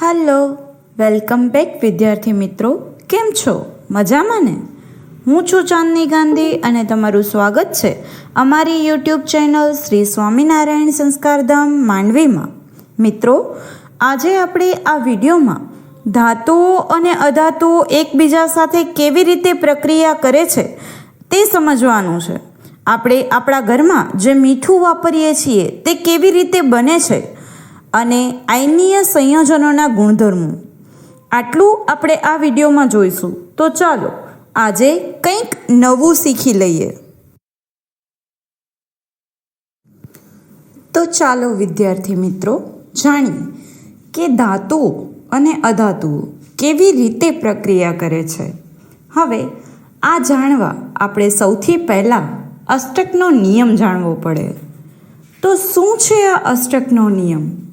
Hello welcome back વિદ્યાર્થી મિત્રો. કેમ છો? મજામાં ને? હું છું ચાંદની ગાંધી અને તમારું સ્વાગત છે અમારી યુટ્યુબ ચેનલ શ્રી સ્વામિનારાયણ સંસ્કારધામ માંડવીમાં. મિત્રો, આજે આપણે આ વિડીયોમાં ધાતુઓ અને અધાતુઓ એકબીજા સાથે કેવી રીતે પ્રક્રિયા કરે છે તે સમજવાનું છે. આપણે આપણા ઘરમાં જે મીઠું વાપરીએ છીએ તે કેવી રીતે બને છે અને આયનીય સંયોજનોના ગુણધર્મો. આટલું આપણે આ વિડીયોમાં જોઈશું. તો ચાલો, આજે કંઈક નવું શીખી લઈએ. તો ચાલો વિદ્યાર્થી મિત્રો, જાણીએ કે ધાતુઓ અને અધાતુઓ કેવી રીતે પ્રક્રિયા કરે છે. હવે, આ જાણવા આપણે સૌથી પહેલાં અષ્ટકનો નિયમ જાણવો પડે. તો શું છે આ અષ્ટકનો નિયમ?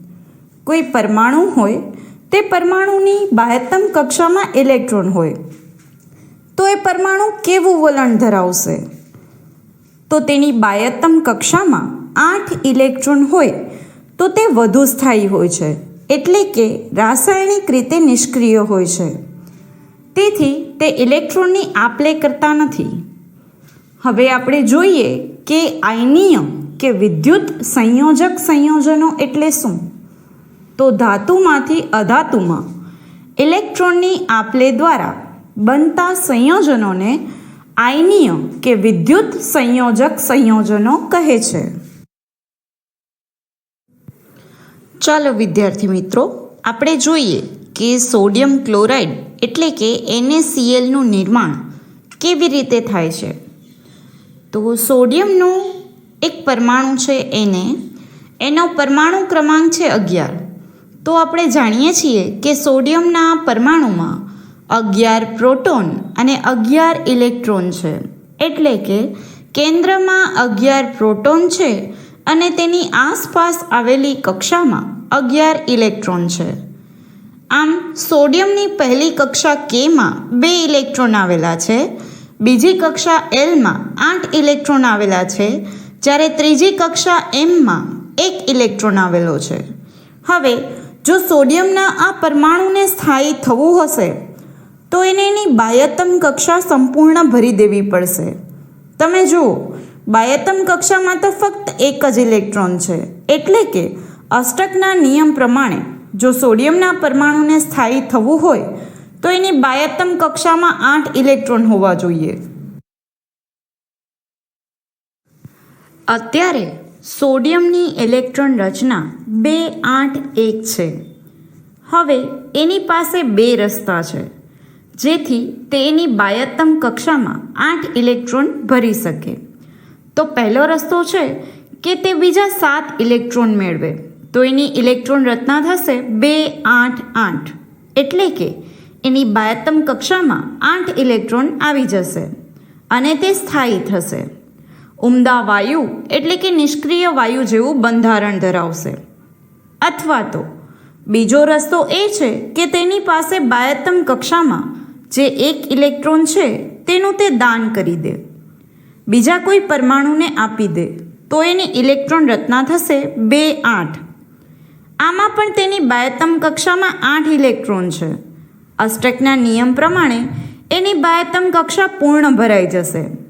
કોઈ પરમાણુ હોય, તે પરમાણુની બાહ્યતમ કક્ષામાં ઇલેક્ટ્રોન હોય. તો એ પરમાણુ કેવું વલણ ધરાવશે? તો તેની બાહ્યતમ કક્ષામાં આઠ ઇલેક્ટ્રોન હોય, તો તે વધુ સ્થાયી હોય છે, એટલે કે રાસાયણિક રીતે નિષ્ક્રિય હોય છે. તેથી તે ઇલેક્ટ્રોનની આપલે કરતા નથી. હવે આપણે જોઈએ કે આયનીય કે વિદ્યુત સંયોજક સંયોજનો એટલે શું? તો ધાતુમાંથી અધાતુમાં ઇલેક્ટ્રોનની આપલે દ્વારા બનતા સંયોજનોને આયનીય કે વિદ્યુત સંયોજક સંયોજનો કહે છે. ચાલો વિદ્યાર્થી મિત્રો, આપણે જોઈએ કે સોડિયમ ક્લોરાઇડ એટલે કે એનએસીએલનું નિર્માણ કેવી રીતે થાય છે. તો સોડિયમનું એક પરમાણુ છે એને એનો પરમાણુ ક્રમાંક છે અગિયાર. તો આપણે જાણીએ છીએ કે સોડિયમના પરમાણુમાં અગિયાર પ્રોટોન અને અગિયાર ઇલેક્ટ્રોન છે. એટલે કે કેન્દ્રમાં અગિયાર પ્રોટોન છે અને તેની આસપાસ આવેલી કક્ષામાં અગિયાર ઇલેક્ટ્રોન છે. આમ, સોડિયમની પહેલી કક્ષા કેમાં બે ઇલેક્ટ્રોન આવેલા છે, બીજી કક્ષા એલમાં આઠ ઇલેક્ટ્રોન આવેલા છે, જ્યારે ત્રીજી કક્ષા એમમાં એક ઇલેક્ટ્રોન આવેલો છે. હવે જો સોડિયમના આ પરમાણુને સ્થાયી થવું હશે, તો એને એની બાયતમ કક્ષા સંપૂર્ણ ભરી દેવી પડશે. તમે જુઓ બાયતમ કક્ષામાં તો ફક્ત એક જ ઇલેક્ટ્રોન છે. એટલે કે, અષ્ટકના નિયમ પ્રમાણે, જો સોડિયમના પરમાણુને સ્થાયી થવું હોય, તો એની બાયતમ કક્ષામાં આઠ ઇલેક્ટ્રોન હોવા જોઈએ. અત્યારે સોડિયમની ઇલેક્ટ્રોન રચના બે આઠ એક છે. હવે એની પાસે બે રસ્તા છે, જેથી તે એની બાયત્તમ કક્ષામાં આઠ ઇલેક્ટ્રોન ભરી શકે. તો પહેલો રસ્તો છે કે તે બીજા સાત ઇલેક્ટ્રોન મેળવે. તો એની ઇલેક્ટ્રોન રચના થશે બે આઠ આઠ. એટલે કે એની બાયત્તમ કક્ષામાં આઠ ઇલેક્ટ્રોન આવી જશે અને તે સ્થાયી થશે. ઉમદા વાયુ એટલે કે નિષ્ક્રિય વાયુ જેવું બંધારણ ધરાવશે. અથવા તો, બીજો રસ્તો એ છે કે તેની પાસે બાયતમ કક્ષામાં જે એક ઇલેક્ટ્રોન છે તેનું તે દાન કરી દે. બીજા કોઈ પરમાણુને આપી દે, તો એની ઇલેક્ટ્રોન રચના થશે બે આઠ. આમાં પણ તેની બાયતમ કક્ષામાં આઠ ઇલેક્ટ્રોન છે. અષ્ટકના નિયમ પ્રમાણે એની બાયતમ કક્ષા પૂર્ણ ભરાઈ જશે.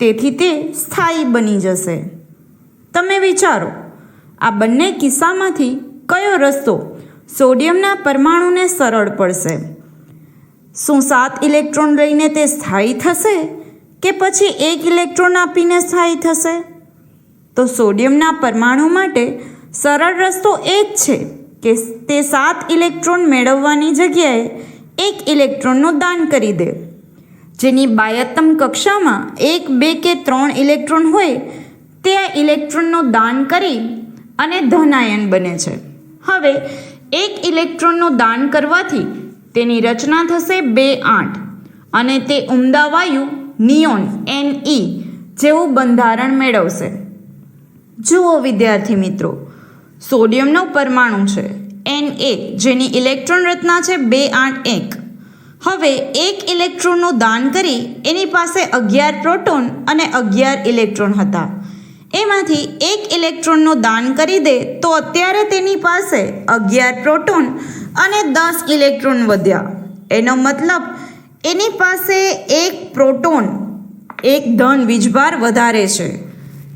તેથી તે સ્થાયી બની જશે. તમે વિચારો, આ બંને કિસ્સામાંથી કયો રસ્તો સોડિયમના પરમાણુને સરળ પડશે? શું સાત ઇલેક્ટ્રોન લઈને તે સ્થાયી થશે કે પછી એક ઇલેક્ટ્રોન આપીને સ્થાયી થશે? તો સોડિયમના પરમાણુ માટે સરળ રસ્તો એ જ છે કે તે સાત ઇલેક્ટ્રોન મેળવવાની જગ્યાએ એક ઇલેક્ટ્રોનનું દાન કરી દે. જેની બાયત્તમ કક્ષામાં એક, બે કે ત્રણ ઇલેક્ટ્રોન હોય, તે ઇલેક્ટ્રોનનું દાન કરી અને ધનાયન બને છે. હવે, એક ઇલેક્ટ્રોનનું દાન કરવાથી તેની રચના થશે બે આઠ અને તે ઉમદા વાયુ નિયોન એન ઈ જેવું બંધારણ મેળવશે. જુઓ, વિદ્યાર્થી મિત્રો, સોડિયમનો પરમાણુ છે એન એક જેની ઇલેક્ટ્રોન રચના છે બે આઠ એક. હવે એક ઇલેક્ટ્રોનનું દાન કરી એની પાસે અગિયાર પ્રોટોન અને અગિયાર ઇલેક્ટ્રોન હતા. એમાંથી એક ઇલેક્ટ્રોનનું દાન કરી દે તો અત્યારે તેની પાસે અગિયાર પ્રોટોન અને દસ ઇલેક્ટ્રોન વધ્યા. એનો મતલબ એની પાસે એક પ્રોટોન, એક ધન વીજભાર વધારે છે.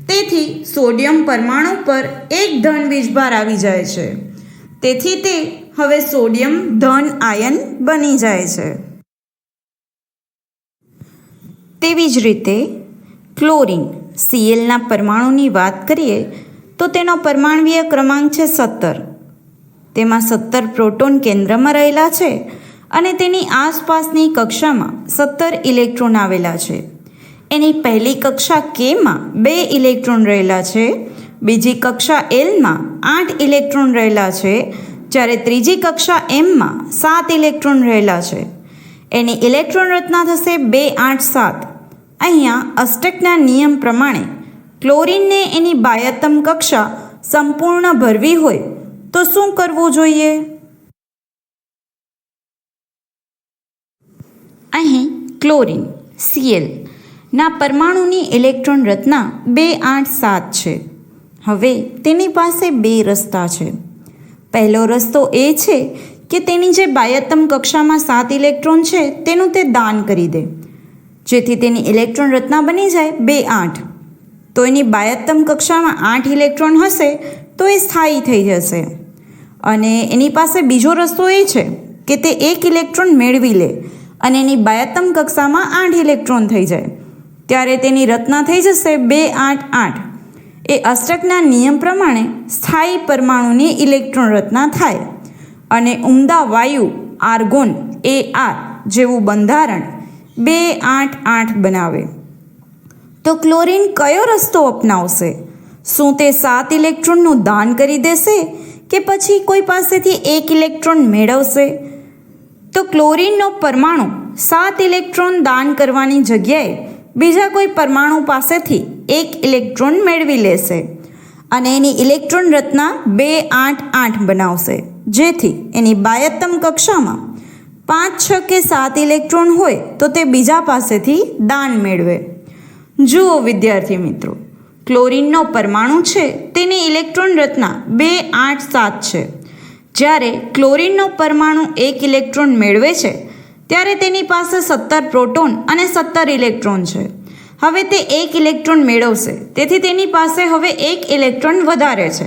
તેથી સોડિયમ પરમાણુ પર એક ધન વીજભાર આવી જાય છે. તેથી તે હવે સોડિયમ, ધન, આયન બની જાય છે. તેવી જ રીતે, ક્લોરિન સીએલના પરમાણુની વાત કરીએ, તો તેનો પરમાણવીય ક્રમાંક છે સત્તર. તેમાં સત્તર પ્રોટોન કેન્દ્રમાં રહેલા છે અને તેની આસપાસની કક્ષામાં સત્તર ઇલેક્ટ્રોન આવેલા છે. એની પહેલી કક્ષા કેમાં બે ઇલેક્ટ્રોન રહેલા છે, બીજી કક્ષા એલમાં આઠ ઇલેક્ટ્રોન રહેલા છે જ્યારે ત્રીજી કક્ષા એમમાં સાત ઇલેક્ટ્રોન રહેલા છે. એની ઇલેક્ટ્રોન રચના થશે બે આઠ સાત. અહીંયા અષ્ટકના નિયમ પ્રમાણે ક્લોરીનને એની બાયતમ કક્ષા સંપૂર્ણ ભરવી હોય તો શું કરવું જોઈએ? અહીં ક્લોરિન સીએલ ના પરમાણુની ઇલેક્ટ્રોન રચના બે આઠ સાત છે. હવે તેની પાસે બે રસ્તા છે. પહેલો રસ્તો એ છે કે તેની જે બાયતમ કક્ષામાં સાત ઇલેક્ટ્રોન છે, તેનું તે દાન કરી દે. જેથી તેની ઇલેક્ટ્રોન રચના બની જાય બે આઠ. તો એની બાયતમ કક્ષામાં આઠ ઇલેક્ટ્રોન હશે, તો એ સ્થાયી થઈ જશે. અને એની પાસે બીજો રસ્તો એ છે કે તે એક ઇલેક્ટ્રોન મેળવી લે અને એની બાયતમ કક્ષામાં આઠ ઇલેક્ટ્રોન થઈ જાય. ત્યારે તેની રચના થઈ જશે બે આઠ આઠ. એ અષ્ટકના નિયમ પ્રમાણે સ્થાયી પરમાણુની ઇલેક્ટ્રોન રચના થાય અને ઉમદા વાયુ, આર્ગોન એ આર જેવું બંધારણ બે આઠ આઠ બનાવે. તો ક્લોરીન કયો રસ્તો અપનાવશે? શું તે સાત ઇલેક્ટ્રોનનું દાન કરી દેશે કે પછી કોઈ પાસેથી એક ઇલેક્ટ્રોન મેળવશે? તો ક્લોરીનનો પરમાણુ સાત ઇલેક્ટ્રોન દાન કરવાની જગ્યાએ બીજા કોઈ પરમાણુ પાસેથી એક ઇલેક્ટ્રોન મેળવી લેશે અને એની ઇલેક્ટ્રોન રચના બે આઠ આઠ બનાવશે. જેથી એની બાયત્તમ કક્ષામાં પાંચ, છ કે સાત ઇલેક્ટ્રોન હોય તો તે બીજા પાસેથી દાન મેળવે. જુઓ વિદ્યાર્થી મિત્રો, ક્લોરિનનો પરમાણુ છે, તેની ઇલેક્ટ્રોન રચના બે આઠ સાત છે. જ્યારે ક્લોરિનનો પરમાણુ એક ઇલેક્ટ્રોન મેળવે છે, ત્યારે તેની પાસે સત્તર પ્રોટોન અને સત્તર ઇલેક્ટ્રોન છે. હવે તે એક ઇલેક્ટ્રોન મેળવશે. તેથી તેની પાસે હવે એક ઇલેક્ટ્રોન વધારે છે.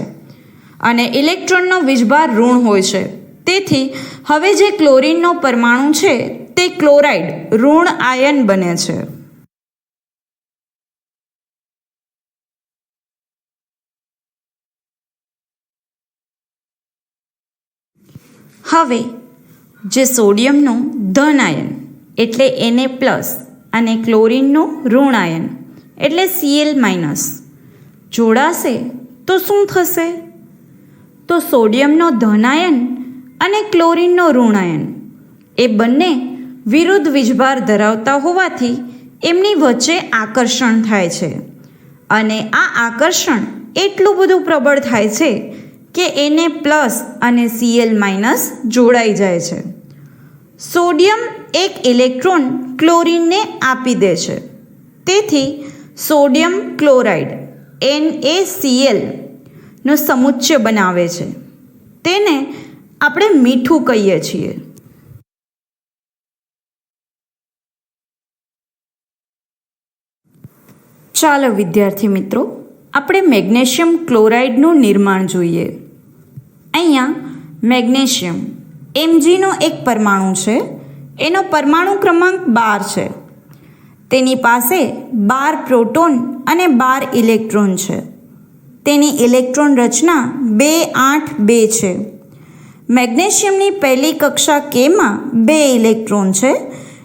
અને ઇલેક્ટ્રોનનો વીજભાર ઋણ હોય છે. તેથી હવે જે ક્લોરિનનો પરમાણુ છે, તે ક્લોરાઇડ ઋણ આયન બને છે. હવે, જે સોડિયમનું ધન આયન, એટલે એને પ્લસ અને ક્લોરીનનું ઋણ આયન એટલે સીએલ માઇનસ જોડાશે તો શું થશે? તો સોડિયમનો ધનાયન અને ક્લોરીનનો ઋણાયન. એ બંને વિરુદ્ધ વીજભાર ધરાવતા હોવાથી એમની વચ્ચે આકર્ષણ થાય છે. અને આ આકર્ષણ એટલું બધું પ્રબળ થાય છે કે એને પ્લસ અને સીએલ માઇનસ જોડાઈ જાય છે. સોડિયમ એક ઇલેક્ટ્રોન ક્લોરીનને આપી દે છે. તેથી સોડિયમ ક્લોરાઇડ NaCl નો સમુચ્ચય બનાવે છે. તેને આપણે મીઠું કહીએ છીએ. ચાલો વિદ્યાર્થી મિત્રો, આપણે મેગ્નેશિયમ ક્લોરાઇડનું નિર્માણ જોઈએ. અહીંયા મેગ્નેશિયમ એમજીનો એક પરમાણુ છે. એનો પરમાણુ ક્રમાંક બાર છે. તેની પાસે બાર પ્રોટોન અને બાર ઇલેક્ટ્રોન છે. તેની ઇલેક્ટ્રોન રચના બે આઠ બે છે. મેગ્નેશિયમની પહેલી કક્ષા કેમાં બે ઇલેક્ટ્રોન છે.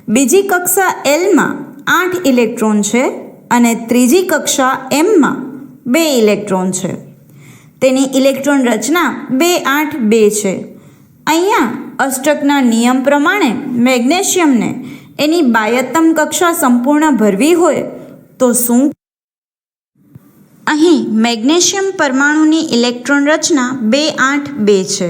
બીજી કક્ષા એલમાં આઠ ઇલેક્ટ્રોન છે અને ત્રીજી કક્ષા એમમાં બે ઇલેક્ટ્રોન છે. તેની ઇલેક્ટ્રોન રચના બે આઠ બે છે. અહીંયા અષ્ટકના નિયમ પ્રમાણે મેગ્નેશિયમને એની બાયતમ કક્ષા સંપૂર્ણ ભરવી હોય તો શું? અહીં મેગ્નેશિયમ પરમાણુની ઇલેક્ટ્રોન રચના બે આઠ બે છે.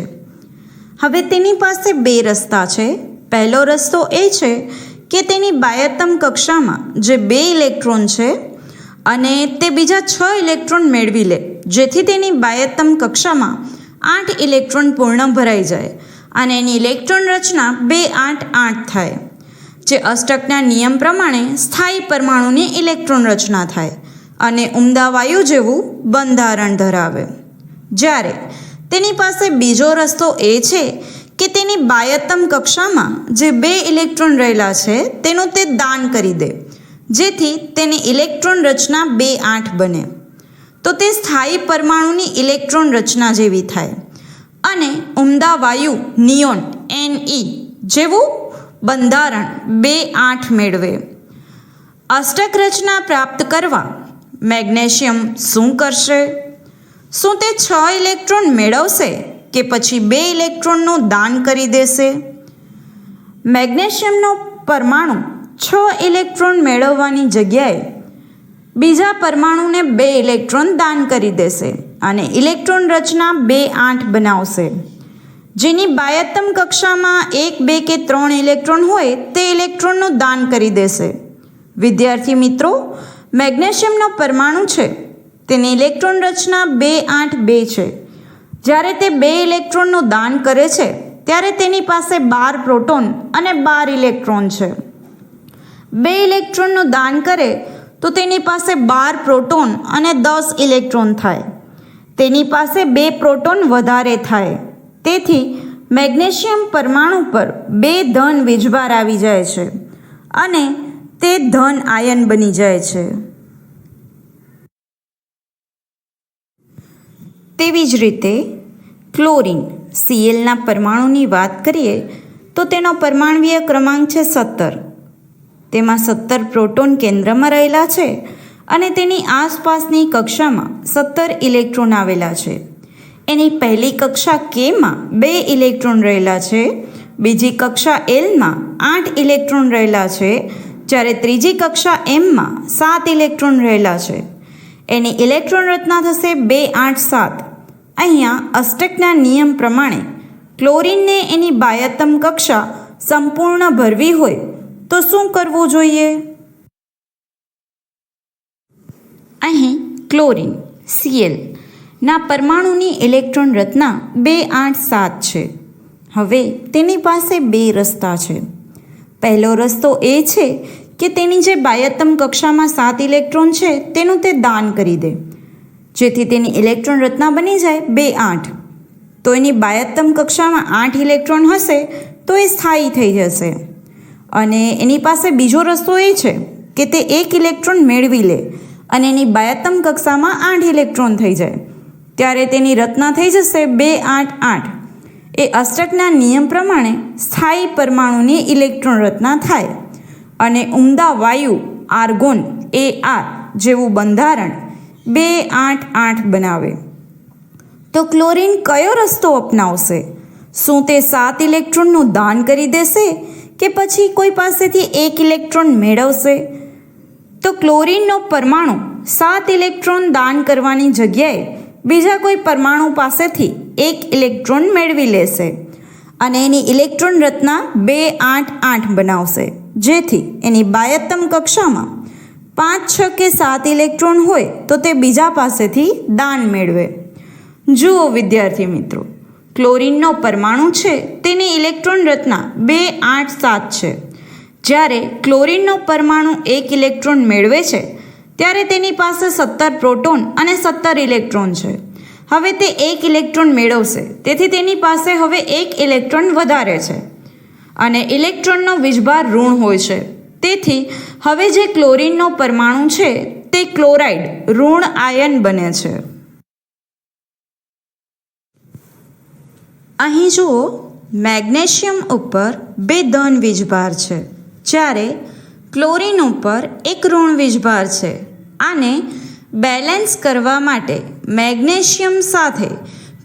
હવે તેની પાસે બે રસ્તા છે. પહેલો રસ્તો એ છે કે તેની બાયતમ કક્ષામાં જે બે ઇલેક્ટ્રોન છે અને તે બીજા છ ઇલેક્ટ્રોન મેળવી લે, જેથી તેની બાયતમ કક્ષામાં આઠ ઇલેક્ટ્રોન પૂર્ણ ભરાઈ જાય. અને એની ઇલેક્ટ્રોન રચના બે આઠ આઠ થાય, જે અષ્ટકના નિયમ પ્રમાણે સ્થાયી પરમાણુની ઇલેક્ટ્રોન રચના થાય અને ઉમદા વાયુ જેવું બંધારણ ધરાવે. જ્યારે તેની પાસે બીજો રસ્તો એ છે કે તેની બાયતમ કક્ષામાં જે બે ઇલેક્ટ્રોન રહેલા છે, તેનું તે દાન કરી દે, જેથી તેની ઇલેક્ટ્રોન રચના બે આઠ બને. તો તે સ્થાયી પરમાણુની ઇલેક્ટ્રોન રચના જેવી થાય. અને ઉમદા વાયુ નિયોન, એન ઈ, જેવું બંધારણ બે આઠ મેળવે. અષ્ટક રચના પ્રાપ્ત કરવા મેગ્નેશિયમ શું કરશે? શું તે છ ઇલેક્ટ્રોન મેળવશે કે પછી બે ઇલેક્ટ્રોનનું દાન કરી દેશે? મેગ્નેશિયમનો પરમાણુ છ ઇલેક્ટ્રોન મેળવવાની જગ્યાએ બીજા પરમાણુને બે ઇલેક્ટ્રોન દાન કરી દેશે. અને ઇલેક્ટ્રોન રચના બે આઠ બનાવશે. જેની બાયતમ કક્ષામાં એક, બે કે ત્રણ ઇલેક્ટ્રોન હોય તે ઇલેક્ટ્રોનનું દાન કરી દેશે. વિદ્યાર્થી મિત્રો, મેગ્નેશિયમનો પરમાણુ છે. તેની ઇલેક્ટ્રોન રચના બે આઠ બે છે. જ્યારે તે બે ઇલેક્ટ્રોનનું દાન કરે છે, ત્યારે તેની પાસે બાર પ્રોટોન અને બાર ઇલેક્ટ્રોન છે. બે ઇલેક્ટ્રોનનું દાન કરે તો તેની પાસે બાર પ્રોટોન અને દસ ઇલેક્ટ્રોન થાય. તેની પાસે બે પ્રોટોન વધારે થાય. તેથી મેગ્નેશિયમ પરમાણુ પર બે ધન વીજભાર આવી જાય છે અને તે ધન આયન બની જાય છે. તેવી જ રીતે, ક્લોરિન સીએલના પરમાણુની વાત કરીએ, તો તેનો પરમાણવીય ક્રમાંક છે સત્તર. તેમાં સત્તર પ્રોટોન કેન્દ્રમાં રહેલા છે અને તેની આસપાસની કક્ષામાં સત્તર ઇલેક્ટ્રોન આવેલા છે. એની પહેલી કક્ષા કેમાં બે ઇલેક્ટ્રોન રહેલા છે. બીજી કક્ષા એલમાં આઠ ઇલેક્ટ્રોન રહેલા છે. જ્યારે ત્રીજી કક્ષા એમમાં સાત ઇલેક્ટ્રોન રહેલા છે. એની ઇલેક્ટ્રોન રચના થશે બે આઠ સાત. અહીંયા અષ્ટકના નિયમ પ્રમાણે ક્લોરીનને એની બાયતમ કક્ષા સંપૂર્ણ ભરવી હોય તો શું કરવું જોઈએ? અહીં ક્લોરિન સીએલ ના પરમાણુની ઇલેક્ટ્રોન રચના બે આઠ સાત છે. હવે તેની પાસે બે રસ્તા છે. પહેલો રસ્તો એ છે કે તેની જે બાયતમ કક્ષામાં સાત ઇલેક્ટ્રોન છે, તેનું તે દાન કરી દે. જેથી તેની ઇલેક્ટ્રોન રચના બની જાય બે આઠ. તો એની બાયતમ કક્ષામાં આઠ ઇલેક્ટ્રોન હશે, તો એ સ્થાયી થઈ જશે. અને એની પાસે બીજો રસ્તો એ છે કે તે એક ઇલેક્ટ્રોન મેળવી લે. અને એની બાયતમ કક્ષામાં આઠ ઇલેક્ટ્રોન થઈ જાય. ત્યારે તેની રચના થઈ જશે બે આઠ આઠ. એ અષ્ટકના નિયમ પ્રમાણે સ્થાયી પરમાણુની ઇલેક્ટ્રોન રચના થાય અને ઉમદા વાયુ, આર્ગોન એ આર જેવું બંધારણ બે આઠ આઠ બનાવે. તો ક્લોરીન કયો રસ્તો અપનાવશે? શું તે સાત ઇલેક્ટ્રોનનું દાન કરી દેશે કે પછી કોઈ પાસેથી એક ઇલેક્ટ્રોન મેળવશે? તો ક્લોરીનનો પરમાણુ સાત ઇલેક્ટ્રોન દાન કરવાની જગ્યાએ બીજા કોઈ પરમાણુ પાસેથી એક ઇલેક્ટ્રોન મેળવી લેશે અને એની ઇલેક્ટ્રોન રચના બે આઠ આઠ બનાવશે. જેથી એની બાયતમ કક્ષામાં પાંચ છ કે સાત ઇલેક્ટ્રોન હોય તો તે બીજા પાસેથી દાન મેળવે. જુઓ વિદ્યાર્થી મિત્રો, ક્લોરીનનો પરમાણુ છે, તેની ઇલેક્ટ્રોન રચના બે આઠ સાત છે. જ્યારે ક્લોરિનનો પરમાણુ એક ઇલેક્ટ્રોન મેળવે છે, ત્યારે તેની પાસે સત્તર પ્રોટોન અને સત્તર ઇલેક્ટ્રોન છે. હવે તે એક ઇલેક્ટ્રોન મેળવશે, તેથી તેની પાસે હવે એક ઇલેક્ટ્રોન વધારે છે. અને ઇલેક્ટ્રોનનો વીજભાર ઋણ હોય છે. તેથી, હવે જે ક્લોરિનનો પરમાણુ છે, તે ક્લોરાઇડ ઋણ આયન બને છે. અહીં જુઓ, મેગ્નેશિયમ ઉપર બે ધન વીજભાર છે. જ્યારે ક્લોરીન ઉપર એક ઋણ વીજભાર છે, આને બેલેન્સ કરવા માટે મેગ્નેશિયમ સાથે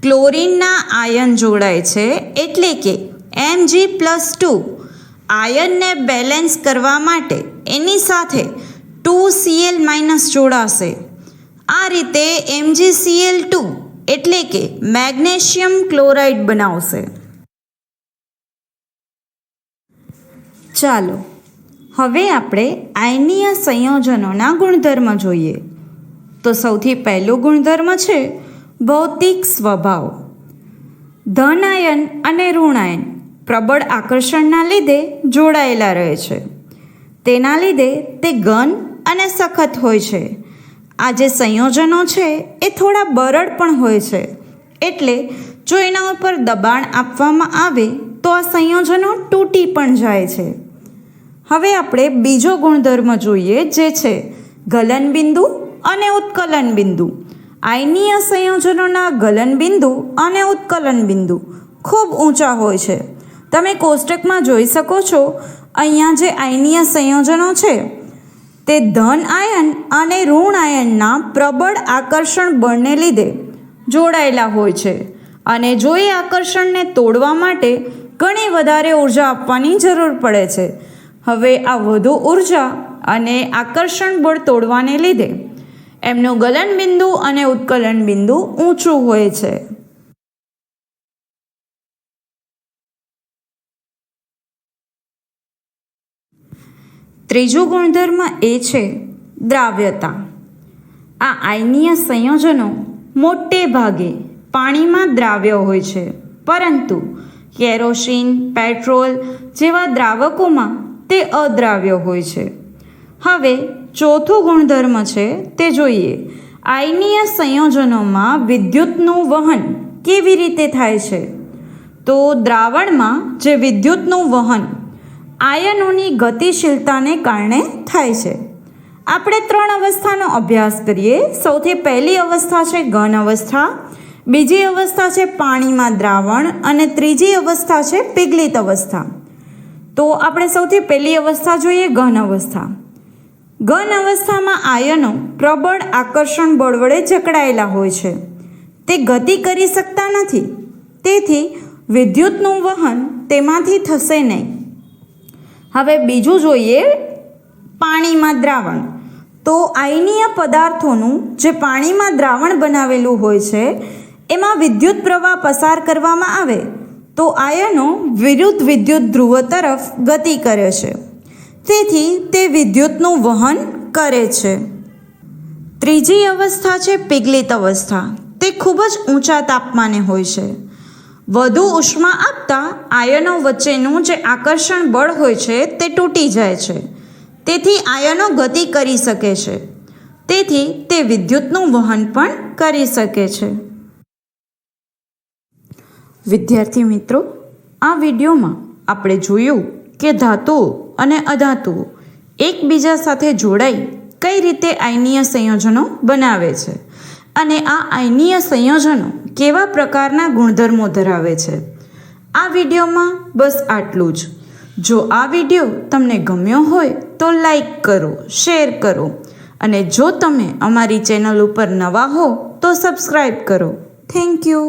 ક્લોરીનના આયન જોડાય છે, એટલે કે એમજી પ્લસ ટુ આયનને બેલેન્સ કરવા માટે એની સાથે ટુ સીએલ માઇનસ જોડાશે. આ રીતે એમજીસીએલ ટુ એટલે કે મેગ્નેશિયમ ક્લોરાઇડ બનાવશે. ચાલો હવે આપણે આયનીય સંયોજનોના ગુણધર્મ જોઈએ. તો સૌથી પહેલો ગુણધર્મ છે ભૌતિક સ્વભાવ. ધન આયન અને ઋણાયન પ્રબળ આકર્ષણના લીધે જોડાયેલા રહે છે. તેના લીધે તે ઘન અને સખત હોય છે. આ જે સંયોજનો છે એ થોડા બરડ પણ હોય છે. એટલે જો એના ઉપર દબાણ આપવામાં આવે તો આ સંયોજનો તૂટી પણ જાય છે. હવે આપણે બીજો ગુણધર્મ જોઈએ જે છે ગલનબિંદુ અને ઉત્કલન બિંદુ આયનીય સંયોજનોના ગલનબિંદુ અને ઉત્કલન બિંદુ ખૂબ ઊંચા હોય છે. તમે કોષ્ટકમાં જોઈ શકો છો, અહીંયા જે આયનીય સંયોજનો છે, તે ધન આયન અને ઋણ આયનના પ્રબળ આકર્ષણ બળને લીધે જોડાયેલા હોય છે. અને જો એ આકર્ષણને તોડવા માટે ઘણી વધારે ઊર્જા આપવાની જરૂર પડે છે. હવે આ વધુ ઊર્જા અને આકર્ષણ બળ તોડવાને લીધે એમનું ગલન બિંદુ અને ઉત્કલન બિંદુ ઊંચું હોય છે. ત્રીજો ગુણધર્મ એ છે દ્રાવ્યતા. આ આયનીય સંયોજનો મોટે ભાગે પાણીમાં દ્રાવ્ય હોય છે, પરંતુ કેરોસીન, પેટ્રોલ જેવા દ્રાવકોમાં તે અદ્રાવ્ય હોય છે. હવે ચોથું ગુણધર્મ છે તે જોઈએ. આયનીય સંયોજનોમાં વિદ્યુતનું વહન કેવી રીતે થાય છે? તો દ્રાવણમાં જે વિદ્યુતનું વહન આયનોની ગતિશીલતાને કારણે થાય છે. આપણે ત્રણ અવસ્થાનો અભ્યાસ કરીએ. સૌથી પહેલી અવસ્થા છે ઘન અવસ્થા, બીજી અવસ્થા છે પાણીમાં દ્રાવણ અને ત્રીજી અવસ્થા છે પીગલિત અવસ્થા. તો આપણે સૌથી પહેલી અવસ્થા જોઈએ ઘન અવસ્થા. ઘન અવસ્થામાં આયનો પ્રબળ આકર્ષણ બળ વડે જકડાયેલા હોય છે. તે ગતિ કરી શકતા નથી. તેથી વિદ્યુતનું વહન તેમાંથી થશે નહીં. હવે બીજું જોઈએ પાણીમાં દ્રાવણ. તો આયનીય પદાર્થોનું જે પાણીમાં દ્રાવણ બનાવેલું હોય છે, એમાં વિદ્યુત પ્રવાહ પસાર કરવામાં આવે. તો આયનો વિરુદ્ધ વિદ્યુત ધ્રુવ તરફ ગતિ કરે છે. તેથી તે વિદ્યુતનું વહન કરે છે. ત્રીજી અવસ્થા છે પિગલિત અવસ્થા. તે ખૂબ જ ઊંચા તાપમાને હોય છે. વધુ ઉષ્મા આપતા આયનો વચ્ચેનું જે આકર્ષણ બળ હોય છે તે તૂટી જાય છે. તેથી આયનો ગતિ કરી શકે છે. તેથી તે વિદ્યુતનું વહન પણ કરી શકે છે. વિદ્યાર્થી મિત્રો, આ વિડીયોમાં આપણે જોયું કે ધાતુઓ અને અધાતુઓ એકબીજા સાથે જોડાઈ કઈ રીતે આયનીય સંયોજનો બનાવે છે અને આ આયનીય સંયોજનો કેવા પ્રકારના ગુણધર્મો ધરાવે છે. આ વિડીયોમાં બસ આટલું જ. જો આ વીડિયો તમને ગમ્યો હોય તો લાઈક કરો, શેર કરો અને જો તમે અમારી ચેનલ ઉપર નવા હો તો સબસ્ક્રાઈબ કરો. Thank you.